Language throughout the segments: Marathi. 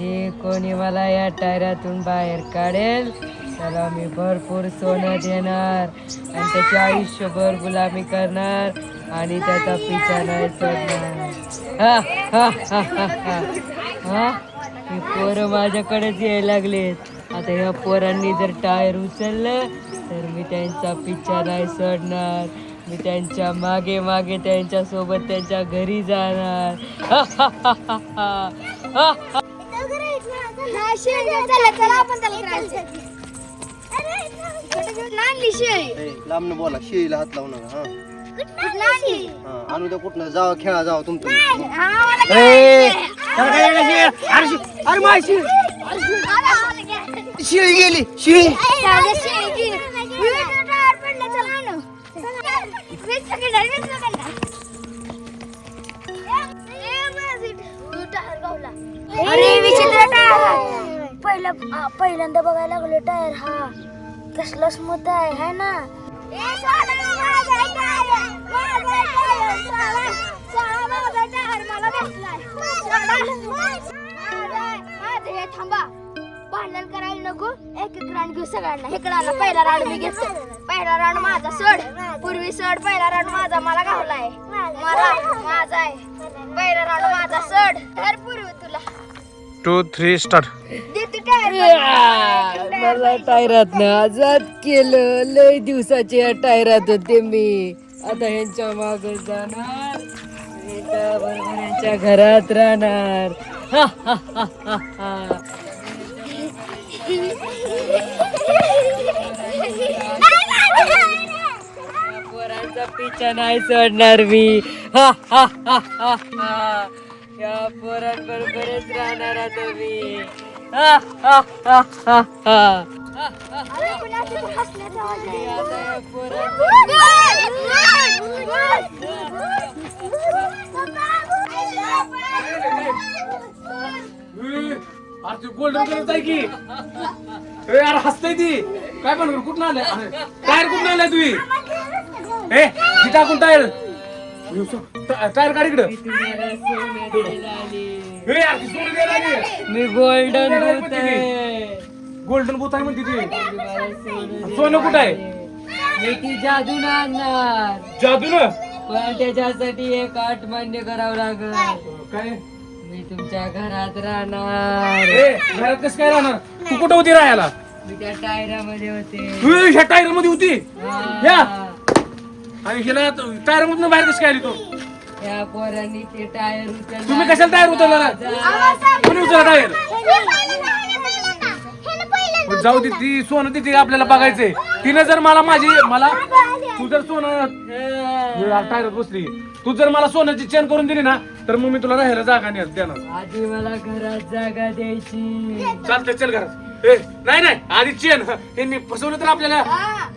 जे कोणी मला या टायरातून बाहेर काढेल? त्याला मी भरपूर सोनं देणार. आणि त्याचे आयुष्यभर गुलामी करणार आणि त्याचा पिछा नाही सोडणार. हा, हा, हा, हा, ही. पोरं माझ्याकडेच यायला लागलेत. आता ह्या पोरांनी जर टायर उचललं तर मी त्यांचा पिच्छा नाही सोडणार. मी त्यांच्या मागे मागे त्यांच्यासोबत त्यांच्या घरी जाणार. बोला शिळीला हात लावू नका हा हा आणू द्या कुठनं जावा खेळा जावा तुमचं अरे शि- शिळी गेली शिळी पहिल्यांदा बघायला लागलो टायर हा. कसला स्मूथ आहे है ना? थांबा. भांडण करायला नको. एक एक घेऊ सगळ्यांना. इकडे आला पहिला राऊंड मी घेतो. पहिला राऊंड माझा सोड. पूर्वी सोड पहिला राऊंड माझा. मला गावलाय मला माझा आहे. पहिला राऊंड माझा सोड. तर पूर्वी तुला. टू थ्री स्टार्ट मला टायरात आजाद केलं. लय दिवसाचे या टायरात होते मी. आता ह्यांच्या माग जाणार. ह्यांच्या घरात राहणार. हा, हा, हा, हा, हा. पोरांचा पिच्छा नाही सोडणार मी. हा, हा, हा, हा, हा. या पोरांबरोबरच राहणार आता मी. हा, अरे गोल्डन आहे की ए यार हसतय ती काय पण कुठं आलंय टायर कुठं आलाय तुम्ही ए टाकून टायर टायर काढ इकडं मी गोल्डन दूत आहे. गोल्डन बोत आहे म्हणते ती. सोनं कुठं आहे? मी ती जादून आणणार जादू ना? पण त्याच्यासाठी एक आठ मान्य करावं लागल. काय? मी तुमच्या घरात राहणार. ए घरात कसं काय राहणार? तू कुठं होती राहायला? मी त्या टायरामध्ये होते. तू ह्या टायरमध्ये होती? हा. या. आणि हिला टायर मधून बाहेर कसं काय आली तू? या पोरांनी ते टायर उचलला. तुम्ही कशाला टायर उचलला? कोणी उचलला टायर? जाऊ दे ती सोनं तिथे आपल्याला बघायचंय. तिने जर मला माझी मला तू जर सोनं टायरात बसली. तू जर मला सोन्याची चेन करून दिली ना तर मग मी तुला राहायला जागा नाही देणार. आधी मला घरात जागा द्यायची. चालतंय चल घरात. ए नाही नाही आधी चेन. यांनी फसवलं तर आपल्याला.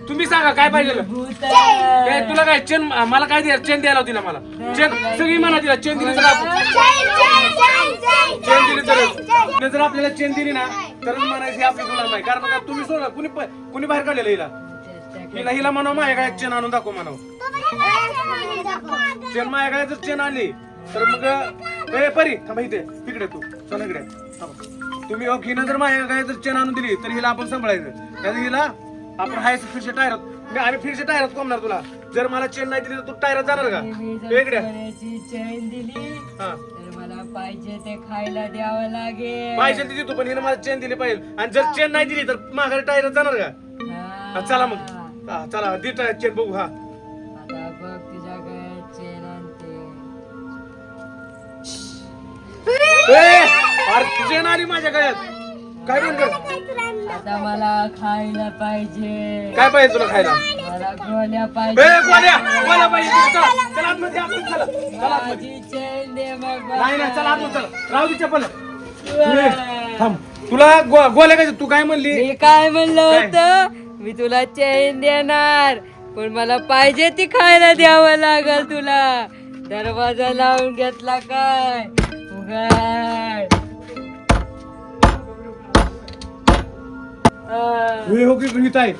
तुम्ही सांगा काय पाहिजे भूत ए, तुला काय चेन मला काय द्या चेन द्यायला होती ना मला. चेन सगळी म्हणा तिला चेन दिली तर आपण चेन दिली तर जर आपल्याला चेन दिली ना तर म्हणायची आपली गुलाम आहे. कारण का तुम्ही सोडा कुणी प- कुणी बाहेर काढलेलं हिला? हिला हिला म्हणावं माझ्या काय चेन आणून दाखव म्हणावं. चेन माझ्या काय जर चेन आली तर मग ए परी थांबा इथे इकडे तू चल इकडे. थांबा. तुम्ही अहो, हिनं जर माझ्या काय जर चेन आणून दिली तर हिला आपण सांभाळायचं. त्यात हिला आपण हाय फिरशे टायरात मी आम्ही फिरशे टायरात कोंबणार तुला. जर मला चेन नाही दिली तर तू टायरात जाणार का? जर इकडे. सोन्याची चैन दिली हा. तर मला पाहिजे ते खायला द्यावं लागेल. पाहिजे तिथे तू पण हिनं मला चेन दिली पाहिजे. आणि जर चेन नाही दिली तर माघारी टायरात जाणार का. हा, चला मग. हा, चला दे चेन बघू हा. आता बघ ए, अरे चेन आली माझ्या गळ्यात. काय कर आता मला खायला पाहिजे. काय पाहिजे तुला खायला? मला गोळ्या ए पाहिजे. गोल्या गोल्या पाहिजे चला चला आतमध्ये आतमध्ये चला चला. आतमध्ये माझी चेन दे मग नाही नाही चला आतमध्ये चला. राहू दे चप्पल. ए, थांब. तुला गो- गोल्या काय तू काय म्हणली? मी काय म्हणलं होतं? मी तुला चैन देणार पण मला पाहिजे ती खायला द्यावं लागल तुला. दरवाजा लावून घेतला काय? उघड. हे हो की आहे.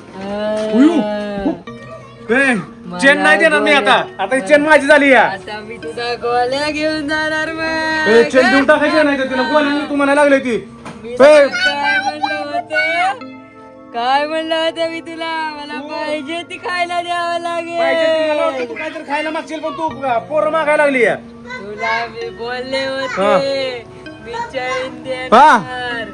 ए, चेन नाही देणार मी आता. आता ही चेन माझी झाली या. आता मी गोल्या घेऊन जाणार ए, मग चेन देऊन टाकायची नाही तर तिला गोल्याने तुम्हाला लागले ती. मी ए, काय म्हणलं होतं काय म्हणलं होतं मी तुला? मला पाहिजे ती खायला द्यावं पाहिजे ती मला लागेल काहीतरी खायला मागशील पण तू पोरं मागायला लागली तुला मी बोलले. होते. मी चैन हा. देणार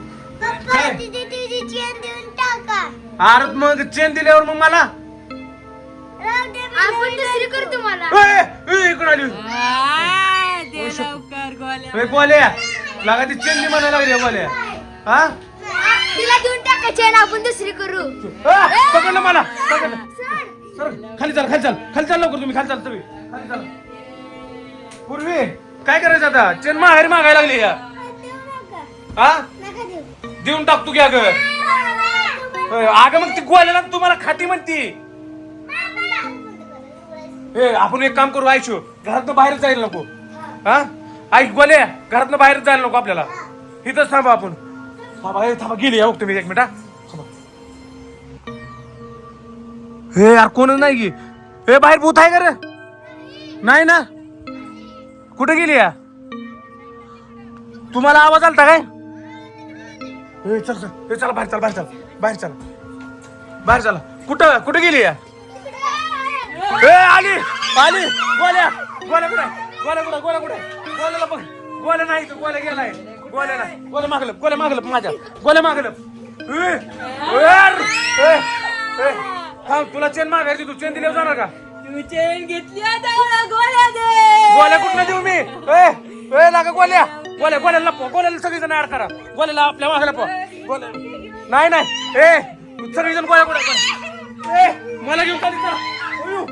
अरे मग चेन दिल्यावर मग मला? आपण दुसरी करू तुम्हाला ए, ए, इकडं आली. आ, दे लवकर गोल्या. ए, गोल्या. लागा ती चेन म्हणायला लागली आहे गोल्या. हा? देऊन टाकायची आहे ना आपण दुसरी करू. आ, पकडलं मला पकडलं. सर! खाली चाल खाली चाल खाली चाल लवकर तुम्ही खाली चाल तुम्ही खाली चाल. पूर्वी काय करायचं आता? चेन माहेर मागायला लागली या. हा? देऊन टाकतो की अगं. ए, अगं मग ती गोल्याला तुम्हाला खाती म्हणती. ए आपण एक काम करू आयशू घरातनं बाहेर जायला नको. हा? ऐक गोल्या घरातनं बाहेर जायला नको आपल्याला. इथंच थांबा आपण. थांबा ए, थांबा गेली या तुम्ही एक मिनिट हा. हे यार कोण नाही की. हे बाहेर भूत आहे का रे? नाही ना? कुठे गेली या? तुम्हाला आवाज आलता काय? हे चल चल. हे चला बाहेर चल बाहेर चल. बाहेर चल. बाहेर चला. कुठं? कुठे गेली या? ए आली आली. गोल्या गोल्या कुठे? गोल्या कुठे? गोल्या कुठे? गोल्याला बघ. गोल्या नाही तो गोल्या गेलाय गोल्या नाही. गोल्या मागलं गोल्या मागलं माझ्या. गोल्या मागलं ए, ए, ए, थांब तुला चेन मागायची तू चेन दिल्यावर जाणार का? तू चैन घेतली आता मला गोल्या दे. गोल्या कुठनं देऊ मी? ए ए लागा गोल्या गोल्या गोल्याला लपवा गोल्याला सगळीजण ऍड करा. गोल्याला आपल्या मागे लपवा. गोल्या नाही नाही. ए सगळीजण गोल्या गोल्या गोल्या. ए मला घेऊन चला. अयो.